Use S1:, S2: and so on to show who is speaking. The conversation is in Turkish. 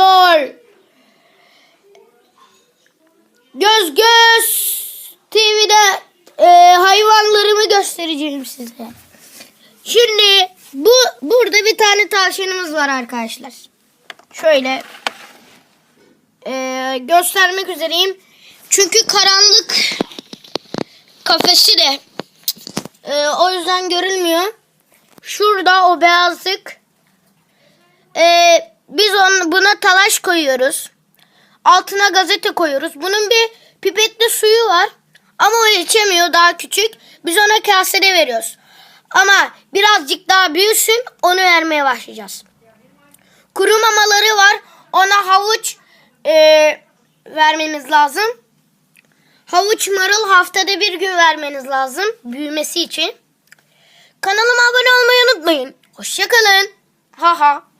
S1: arkadaşlar. Göz Göz TV'de e, hayvanlarımı göstereceğim size. Şimdi bu burada bir tane tavşanımız var arkadaşlar. Şöyle e, göstermek üzereyim. Çünkü karanlık kafesi de e, o yüzden görülmüyor. Şurada o beyazlık. Buna talaş koyuyoruz. Altına gazete koyuyoruz. Bunun bir pipetli suyu var. Ama o içemiyor daha küçük. Biz ona kasede veriyoruz. Ama birazcık daha büyüsün onu vermeye başlayacağız. Kuru mamaları var. Ona havuç e, vermemiz lazım. Havuç marul haftada bir gün vermeniz lazım büyümesi için. Kanalıma abone olmayı unutmayın. Hoşçakalın. Ha ha.